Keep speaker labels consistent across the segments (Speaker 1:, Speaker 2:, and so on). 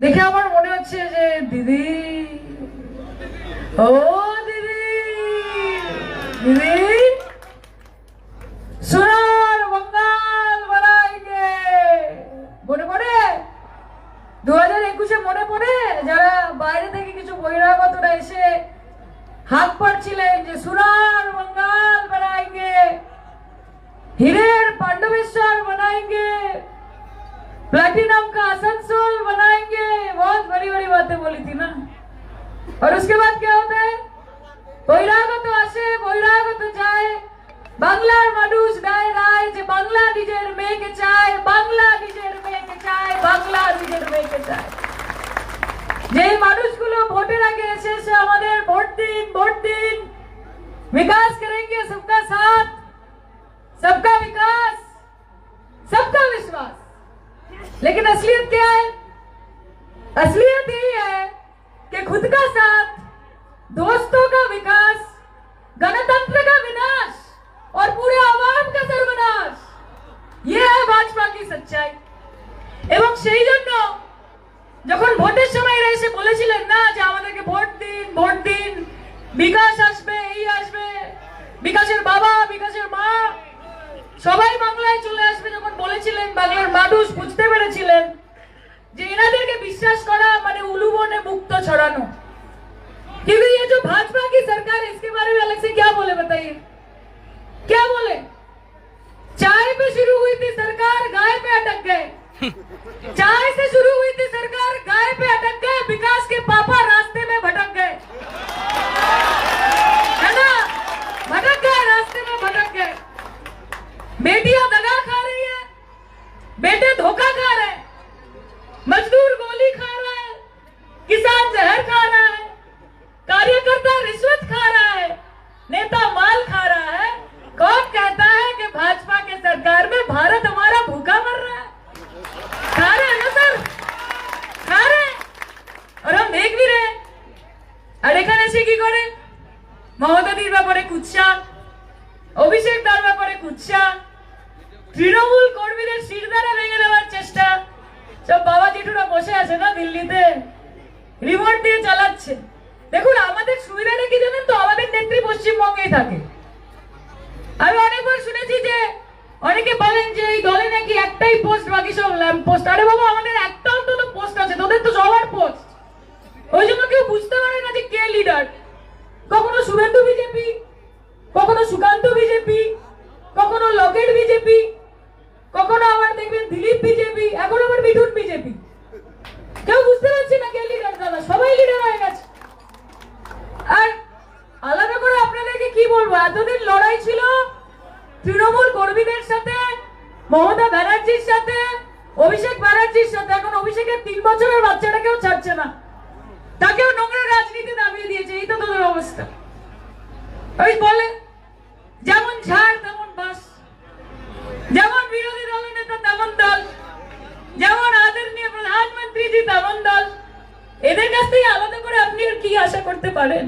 Speaker 1: দেখে আমার মনে হচ্ছে যে দিদি, ও দিদি দিদি, সোনার বঙ্গাল বাড়াইকে মনে পড়ে? দু হাজার একুশে মনে পড়ে? যারা বাইরে থেকে কিছু বহিরাগতরা এসে হাত পাড়ছিলেন যে সোনার বঙ্গাল বাড়াইকে হীরের পাণ্ডবেশ্বর বানাইকে প্লাটিনাম কা আসানসোল বানাই बड़ी बड़ी बातें बोली थी ना और उसके बाद क्या होता है বহিরাগত আসে বহিরাগত যায় বাংলার মানুষ দায় রায় যে বাংলা নিজের মেয়েকে চায় বাংলা নিজের মেয়েকে চায় বাংলা নিজের মেয়েকে চায় যে মানুষগুলো ভোটের আগে এসে এসে আমাদের ভোট দিন ভোট দিন विकास असलियत यही है कि खुद का साथ दोस्तों का विकास गणतंत्र का विनाश और पूरे आवाम का सर्वनाश ये है भाजपा की सच्चाई এবং সেই জন্য যখন ভোটের সময় এরা এসে বলেছিলেন না যে আমাদেরকে ভোট দিন ভোট দিন বিকাশ আসবে এই আসবে বিকাশের বাবা বিকাশের মা সবাই বাংলায় চলে আসবে যখন বলেছিলেন বাংলার মানুষ বুঝতে পেরেছিলেন যে এনাদেরকে বিশ্বাস করা মানে উলুবনে মুক্ত ছড়ানো কিন্তু ये जो भाजपा सरकार में भारत हमारा भूखा मर रहा है खा रहे हैं ना सर खा रहे हैं और हम देख भी रहे हैं আর এখানে এসে কি করে মমতাদির ব্যাপারে কুৎসা অভিষেক তার ব্যাপারে কুৎসা তৃণমূল কর্মীদের শিরদারা ভেঙে দেওয়ার চেষ্টা সব বাবা জেঠুরা বসে আছে না দিল্লিতে রিমোট দিয়ে চালাচ্ছে দেখুন আমাদের সুবিধাটা কি জানেন তো আমাদের নেত্রী পশ্চিমবঙ্গেই থাকে আমি অনেকবার শুনেছি যে অনেকে বলেন যে এই দলে নাকি একটাই পোস্ট বাকি সব ল্যাম্প পোস্ট আরে বাবা, আমাদের একটা অন্তত পোস্ট আছে, তোদের তো সবার পোস্ট ওই জন্য কেউ বুঝতে পারে না যে কে লিডার কখনো শুভেন্দু বিজেপি, কখনো সুকান্ত বিজেপি কখনো লকেট বিজেপি কখনো আবার দেখবেন দিলীপ বিজেপি এখন আবার মিঠুন বিজেপি কেউ বুঝতে পারছি না কে লিডার দাদা সবাই লিডার হয়ে গেছে আর আলাদা করে আপনাদেরকে কি বলব এতদিন লড়াই ছিল তৃণমূল কর্মীদের সাথে, মমতা ব্যানার্জির সাথে, অভিষেক ব্যানার্জির সাথে। এখন অভিষেকের তিন বছরের বাচ্চাটাকেও ছাড়ছে না। তাকেও নোংরা রাজনীতি নামিয়ে দিয়েছে, এই তো তোদের অবস্থা। ওই বলে, যেমন ঝাড়, তেমন বাস। যেমন বিরোধী দল নেতা, তেমন দল। যেমন আদরণীয় প্রধানমন্ত্রী জি তেমন দল। এদের কাছ থেকে আলাদা করে আপনি কি আশা করতে পারেন?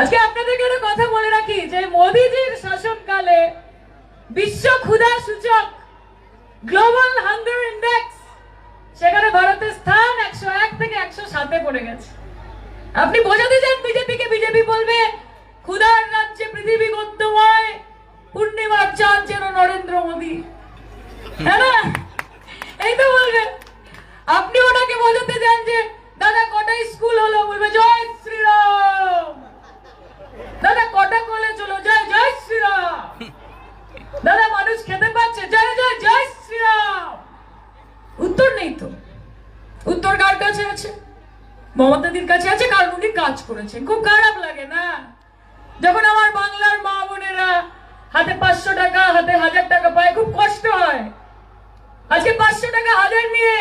Speaker 1: আজকে আপনাদেরকে একটা কথা বলে রাখি যে, মোদিজির শাসনকালে বিশ্ব ক্ষুধা সূচক গ্লোবাল হাঙ্গার ইন্ডেক্স সেখানে ভারতের স্থান একশো এক থেকে একশো সাতে পড়ে গেছে। আপনি বোঝাতে চান বিজেপিকে, বিজেপি বলবে, ক্ষুধার রাজ্যে পৃথিবী গদ্যময় পূর্ণিমার চাঁদ যেন নরেন্দ্র মোদী। হ্যাঁ না এই তো বলবেন আপনি ওনাকে বোঝাতে চান যে দাদা কটা স্কুল হলো বলবে জয় শ্রীরাম দাদা কটা কলেজ হলো জয় জয় শ্রীরাম দাদা মানুষ খেতে পাচ্ছে জয় জয় জয় শ্রীরাম উত্তর নেই তো উত্তর কার কাছে আছে মমতাদির কাছে আছে কারণ উনি কাজ করেছেন। খুব খারাপ লাগে না? যখন আমার বাংলার মা বোনেরা হাতে পাঁচশো টাকা, হাতে হাজার টাকা পায়, খুব কষ্ট হয়। আজকে পাঁচশো টাকা হাজার নিয়ে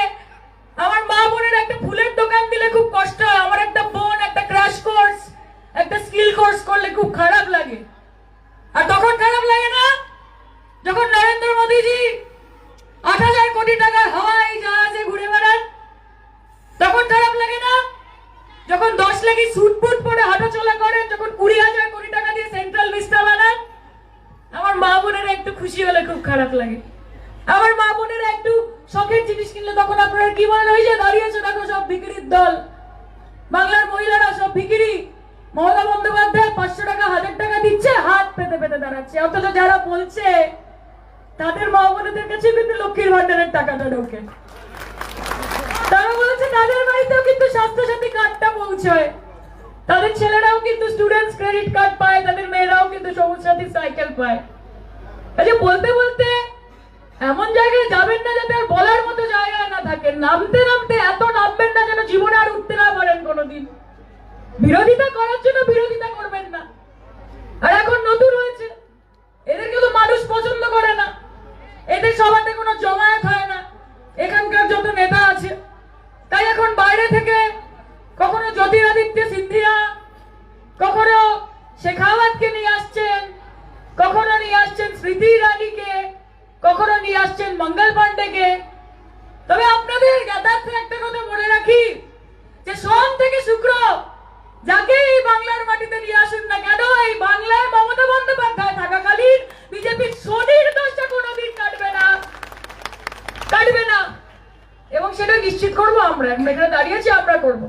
Speaker 1: আমার মা বোনের একটা ফুলের দোকান দিলে খুব কষ্ট খুশি হলে খুব খারাপ লাগে। আমার মা বোনেরা একটু শখের জিনিস কিনলে তখন আপনারা কি বলেন? ওই যে দাঁড়িয়েছে দেখো সব বিক্রির দল। বাংলার মহিলারা সব ভিকিরি। মমতা বন্দ্যোপাধ্যায় পাঁচশো টাকা, হাজার টাকা দিচ্ছে, হাত পেতে পেতে দাঁড়াচ্ছে। অথচ যারা বলছে, তাদের মা বোনদের কাছে কিন্তু লক্ষ্মীর ভান্ডারের টাকাটা ঢোকে। তারা বলেছে, তাদের বাড়িতেও কিন্তু স্বাস্থ্যসাথী কার্ডটা পৌঁছয়। তাদের ছেলেরাও কিন্তু স্টুডেন্টস ক্রেডিট কার্ড পায়, তাদের মেয়েরাও কিন্তু সবুজ সাথী সাইকেল পায়। আচ্ছা বলতে বলতে এমন জায়গায় যাবেন না যাতে আর বলার মতো জায়গা না থাকে। নামতে নামতে এত নামবেন না যেন জীবনে আর উঠতে না পারেন কোনোদিন বিরোধিতা করার জন্য বিরোধিতা করবেন না আর এখন নতুন হয়েছে এদেরকে তো মানুষ পছন্দ করে না এদের সবাতে কোনো জমায়েত হয় না এখানকার যত নেতা আছে তাই এখন বাইরে থেকে কখনো জ্যোতিরাদিত্য সিন্ধিয়া কখনো শেখাওয়াতকে নিয়ে আসছেন কখনো নিয়ে আসছেন স্মৃতি ইরানিকে কখনো নিয়ে আসছেন মঙ্গল পান্ডেকে তবে আপনাদের জ্ঞাতার্থে একটা কথা মনে রাখি, যে সোম থেকে শুক্র যাকে এই বাংলার মাটিতে নিয়ে আসুন না কেন, এই বাংলায় মমতা বন্দ্যোপাধ্যায় থাকাকালীন বিজেপির শনির দশটা কোনোদিন কাটবে না। কাটবে না। এবং সেটা নিশ্চিত করব আমরা আমরা এখানে দাঁড়িয়েছি আমরা করব।